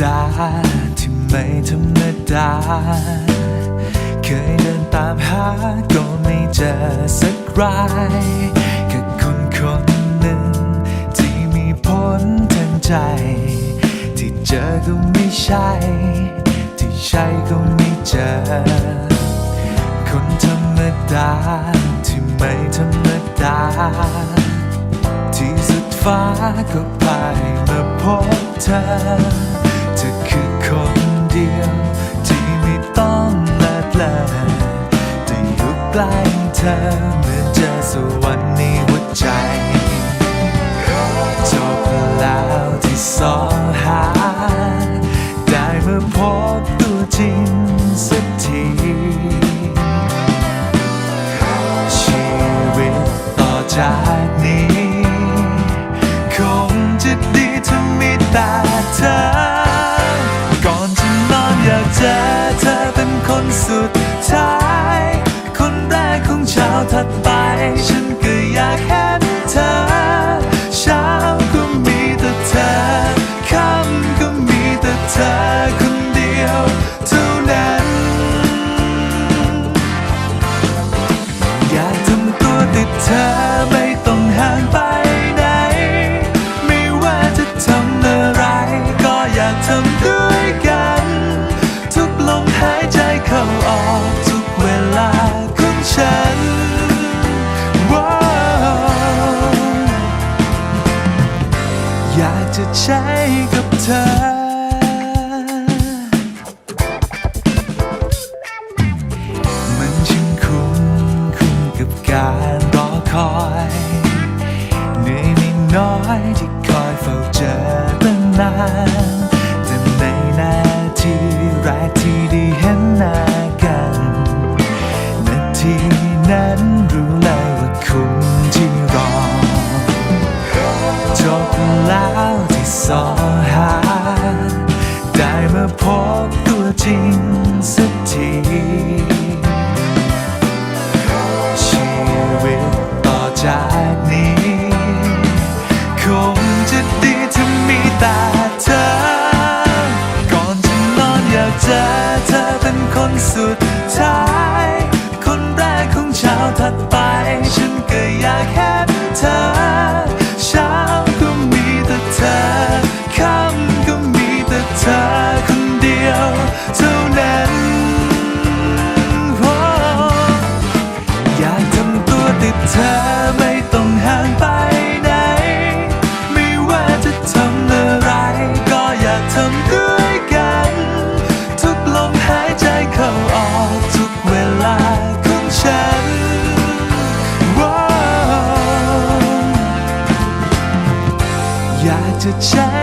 ดา ที่ไม่ธรรมดา เคยเดินตามหาก็ไม่เจอสักรายกับคนคนหนึ่ง ที่มีผลทางใจ ที่เจอก็ไม่ใช่ ที่ใช่ก็ไม่เจอ คนธรรมดา ที่ไม่ธรรมดา ที่สุดฟ้าก็พายมา พบเธอเธอคือคนเดียว ที่ไม่ต้องละเลอแต่อยู่ใกล้เธอเหมือนเจอสวรรค์ในหัวใจจบแล้วที่สองหา ได้มาพบตัวจริงสักทีชีวิตต่อจาก แต่เธอ ก่อนจะนอนอยากเจอเธอเป็นคนสุดท้าย คนแรกของเช้าถัดไป ฉันก็อยากเห็นเธอ ใช้กับเธอมันช่างคุ้มคุ้มกับการรอคอยเหนื่อยไม่น้อยที่คอยเฝ้าเจอตั้งนานแต่ในนาทีแรกที่ได้เห็นหน้ากัน นาทีนั้นรู้เลย จริงสักทีชีวิตต่อจากนี้ คงจะดีถ้ามีแต่เธอ ก่อนจะนอนอยากเจอเธอเป็นคนสุด ว้า